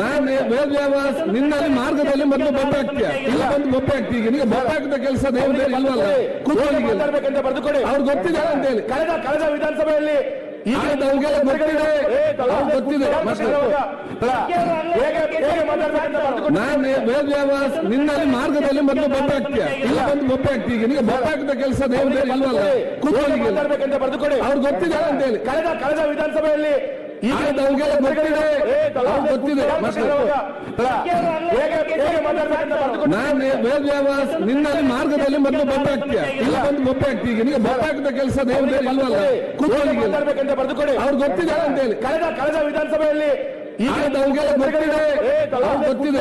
ನಾನು ವೇದವ್ಯಾಸ ನಿನ್ನಲ್ಲಿ ಮಾರ್ಗದಲ್ಲಿ ಮೊದಲು ಬೊಬ್ಬೆ ಹಾಕ್ತೀಯ ಇಲ್ಲ ಬಂದು ಬೊಬ್ಬೆ ಆಗ್ತೀಯ ಈಗ? ನಿಮಗೆ ಬೊಬ್ಬೆ ಹಾಕಿದ ಕೆಲಸ ದೇವರೇ ಇಲ್ವಲ್ಲ? ಕುತೂಹಲಿಗೆ ಮಾತಾಡ್ಬೇಕಂತ ಬರೆದುಕೊಡಿ ಅವ್ರು ಗೊತ್ತಿದೆ ಅಂತ ಹೇಳಿ. ಕಳೆದ ಕಳೆದ ವಿಧಾನಸಭೆಯಲ್ಲಿ ಈಗ ನಮ್ಗೆಲ್ಲ ಗೊತ್ತಿದೆ. ಗೊತ್ತಿದೆ ನಾನು ವೇದವ್ಯಾಸ ನಿನ್ನಲ್ಲಿ ಮಾರ್ಗದಲ್ಲಿ ಮೊದಲು ಬೊಬ್ಬೆ ಹಾಕ್ತೀಯ ಇಲ್ಲ ಬಂದು ಬೊಬ್ಬೆ ಆಗ್ತೀಯ ಈಗ? ನಿಮಗೆ ಬೊಬ್ಬೆ ಹಾಕಿದ ಕೆಲಸ ದೇವರೇ ಇಲ್ವಲ್ಲ? ಕುತೂಹಲಿಗೆ ಮಾತಾಡ್ಬೇಕಂತ ಬರೆದುಕೊಡಿ ಅವ್ರು ಗೊತ್ತಿದೆ ಅಂತ ಹೇಳಿ. ಕಳೆದ ಕಳೆದ ವಿಧಾನಸಭೆಯಲ್ಲಿ ಈಗ ನಮ್ಗೆಲ್ಲ ಗೊತ್ತಿದೆ ಗೊತ್ತಿದೆ ನಾನು ವೇದವ್ಯಾಸ ನಿನ್ನಲ್ಲಿ ಮಾರ್ಗದಲ್ಲಿ ಮೊದಲು ಬೊಬ್ಬೆ ಹಾಕ್ತೀಯ? ಇಲ್ಲ ಬಂದು ಬೊಬ್ಬೆ ಹಾಕ್ತೀಯ ಈಗ? ನಿಮಗೆ ಬೊಬ್ಬೆ ಹಾಕಿದ ಕೆಲಸ ದೇವರೇ ಇಲ್ವಲ್ಲ? ಬರೆದುಕೊಡಿ. ಅವ್ರು ಗೊತ್ತಿದೆ ಅಂತ ಹೇಳಿ ಕಳೆದ ಕಳೆದ ವಿಧಾನಸಭೆಯಲ್ಲಿ ಈಗ ನಮ್ಗೆಲ್ಲ ಗೊತ್ತಿದೆ. ಗೊತ್ತಿದೆ.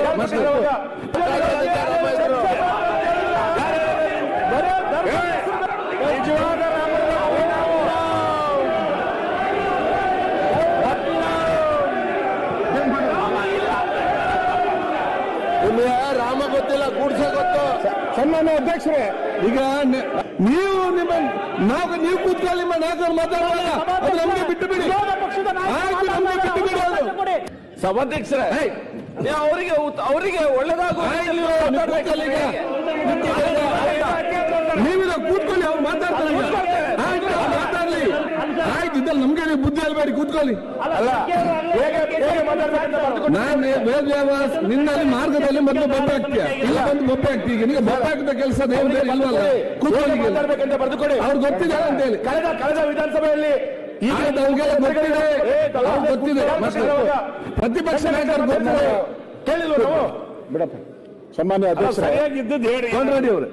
ನಿಮ್ಗೆ ರಾಮ ಗೊತ್ತಿಲ್ಲ ಕೂಡ್ಸ ಗೊತ್ತು. ಸನ್ಮಾನ್ಯ ಅಧ್ಯಕ್ಷರೇ ಈಗ ನೀವು ನಿಮ್ಮ ನಾವು ನೀವು ಕೂತ್ಕೊಳ್ಳಿ ನಿಮ್ಮ ನಾಲ್ಕು ಮಾತಾಡುವಾಗ ಅದು ನಮಗೆ ಬಿಟ್ಟು ಬಿಡಿ ನಮಗೆ ಬಿಟ್ಟು ಬಿಡಿ ಅದು. ಸಭಾಧ್ಯಕ್ಷರೇ ಅವರಿಗೆ ಅವರಿಗೆ ಒಳ್ಳೇದಾಗುವ ಆಯ್ತು, ನೀವು ಕೂತ್ಕೊಳ್ಳಿ ಈಗ. ನೀವಿಲ್ಲ ಕೂತ್ಕೊಳ್ಳಿ ಅವ್ರು ಮಾತಾಡ್ತಾರೆ ಈಗ. ಆಯ್ತು ಅವ್ರು ಮಾತಾಡ್ಲಿ ಇದ್ದಲ್ಲಿ ನಮ್ಗೆ ನೀವು ಬುದ್ಧಿ ಹೇಳ್ಬೇಡಿ ಕೂತ್ಕೊಳ್ಳಿ. ಅಲ್ಲ ನಾನು ವೇದ ನಾನು ನಿನ್ನಲ್ಲಿ ಮಾರ್ಗದಲ್ಲಿ ಮೊದಲು ಬೊಬ್ಬೆ ಹಾಕ್ತೀಯ? ಇಲ್ಲ ಬಂದು ಬೊಬ್ಬೆ ಹಾಕ್ತೀಯ? ಈಗ ನಿಮಗೆ ಬೊಬ್ಬೆ ಹಾಕಿದ ಕೆಲಸ ದೇವರೇ ಇಲ್ವಲ್ಲ? ಕೂತ್ಕೊಳ್ಳಿ ಅವ್ರು ಗೊತ್ತಿದೆ ಅಂತ ಹೇಳಿ. ಕಳೆದ ಕಳೆದ ವಿಧಾನಸಭೆಯಲ್ಲಿ ಈಗ ನಮ್ಗೆಲ್ಲ ಗೊತ್ತಿದೆ. ಅವ್ರು ಗೊತ್ತಿದೆ. ಪ್ರತಿಪಕ್ಷ ನಾಯಕರು ಗೊತ್ತಿದೆ. ಕೇಳಿಲ್ವ ನಾವು? ಬಿಡಪ್ಪ. ಸನ್ಮಾನ್ಯ ಅಧ್ಯಕ್ಷರೇ ಸರಿಯಾಗಿದ್ದದ್ದು ಹೇಳಿ. ಅವರು.